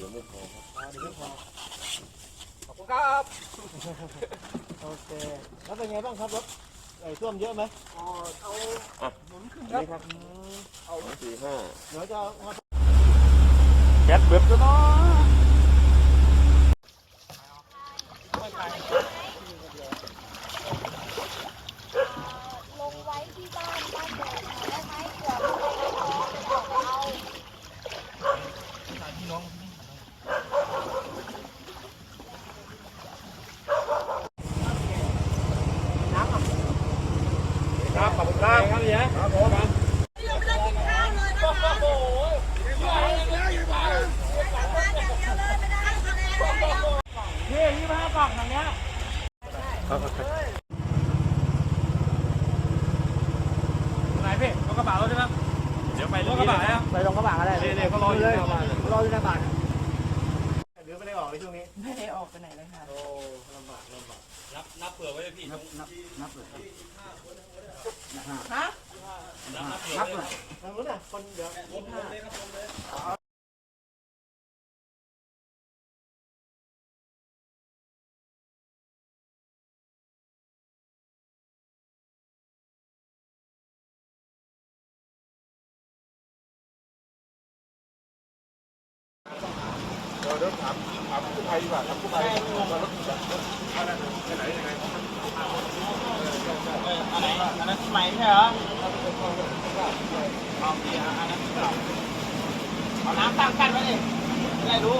ดี๋ยวไม่พอครับอ่าเดี๋ยวไม่พอขอบคุณครับ โอเค แล้วเป็นไงบ้างครับรถไอ้ท่วมเยอะไหมอ๋อเอาหนุนขึ้นคนี่รับครับ เอาสองสี่ห้าเดี๋ยวจะเอามาแก๊สเบิดตัวเนาะ ลงไว้ที่บ้านบ้านเดิมได้ไหมเผื่อใครเอาของจะออกไปเอา ครับขอบคุณครับครับเนี่ยครับผมพี่ยี่ห้ากล่องทางเนี้ยไหนพี่รถกระบะรถใช่ไหมเดี๋ยวไปรถกระบะนะไปลงกระบะก็ได้เนี่ยเนี่ยเขารออยู่หน้าบ้านรออยู่หน้าบ้านหรือไม่ได้ออกในช่วงนี้ ไม่ได้ออกไปไหนเลยค่ะ โอ้ลำบากลำบากนับนับเผื่อไว้เลยพี่นับนับนับเลยนับนับเผื่อนับไว้เลยทางนู้นน่ะคนเดี๋ยวผมผมเลยครั เดี๋ยวถามถามกู้ภัยดีกว่าถามกู้ภัยว่ารถอันนั้นไปไหนยังไงอันไหนอันนั้นใหม่ใช่เหรอเอาดีฮะอันนั้นเอาน้ำตั้งกั้นไว้เลยได้รู้